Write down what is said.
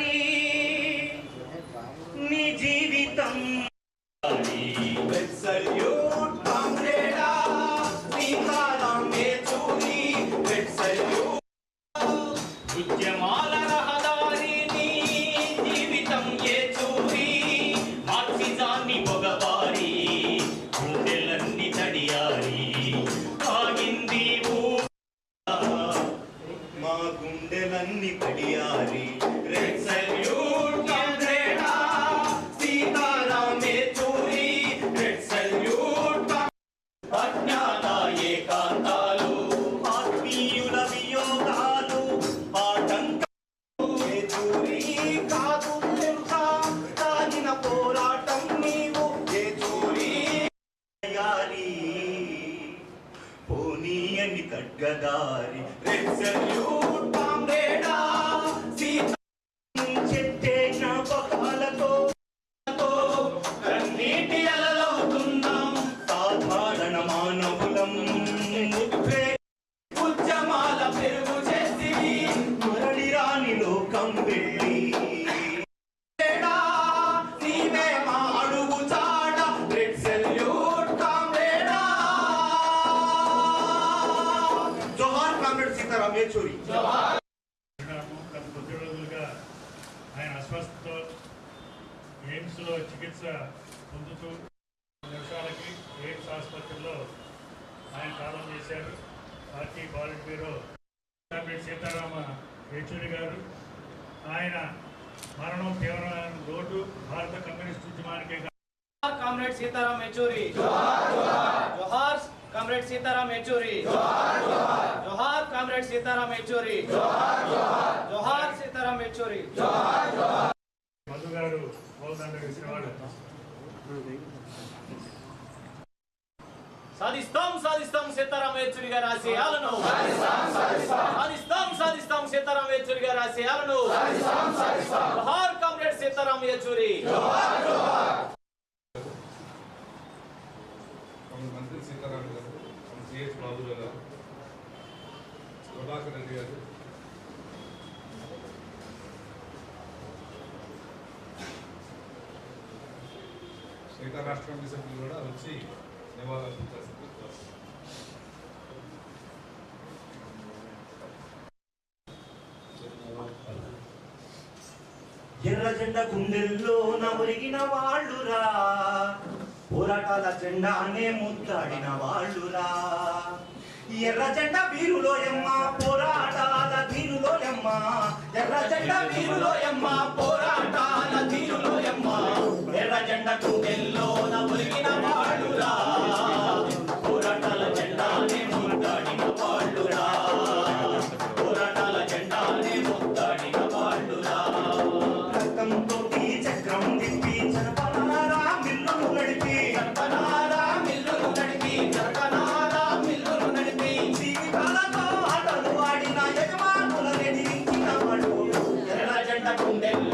రహదారి నీ జీవితం. ఉద్యమాల రహదారి గుండెలన్నీ తడియారి రెడ్ సల్యూట్ ಖಡ್ಗಧಾರಿ ಬೆಸೆಯೂ ತಾಂಬೇಡ సీతారాం యేచూరి. గత కొద్ది రోజులుగా ఆయన అస్వస్థతో ఎయిమ్స్లో చికిత్స పొందుతూ నిమిషాలకి ఎయిమ్స్ ఆసుపత్రిలో ఆయన కాలం చేశారు. Party politburo comrade Sitarama Yechury గారు. ఆయన మరణం తీవ్రమైన లోటు భారత కమ్యూనిస్ట్ ఉద్యమానికే కామ్రేడ్ సీతారాం యెచూరి జోహార్ జోహార్ జోహార్ కామ్రేడ్ సీతారాం యెచూరి జోహార్ జోహార్ జోహార్ సీతారాం యెచూరి జోహార్ జోహార్ మధు గారు బోల్దండ విసిరేవాడు సాధిస్తాం సాధిస్తాం సీతారాం యేచూరి గారి ఆశయాలను. సాధిస్తాం సాధిస్తాం సాధిస్తాం సీతారాం యేచూరి గారి ఆశయాలను. సాధిస్తాం సాధిస్తాం జోహార్ కామ్రేడ్ సీతారాం యేచూరి జోహార్ జోహార్ మంత్రి సీతారాం గారు సిహెచ్ బాబు గారు ప్రభాకర్ రెడ్డి గారు మిగతా రాష్ట్ర కమిటీ సభ్యులు కూడా వచ్చి నివాళులు అర్పించాల్సింది ఎర్ర జెండ గుండెల్లో నవరిగిన వాళ్ళురా. పోరాటాల జెండానే ముద్దాడిన వాళ్ళురా. ఎర్ర జెండ వీరులో ఎమ్మ పోరాటాల ధీరులో ఎమ్మ. ఎర్ర జెండ వీరులో ఎమ్మ పోరాటాల ధీరులో ఎమ్మ. ఎర్ర జెండకు గుండెల్లో నవరిగిన వాళ్ళు tá com 10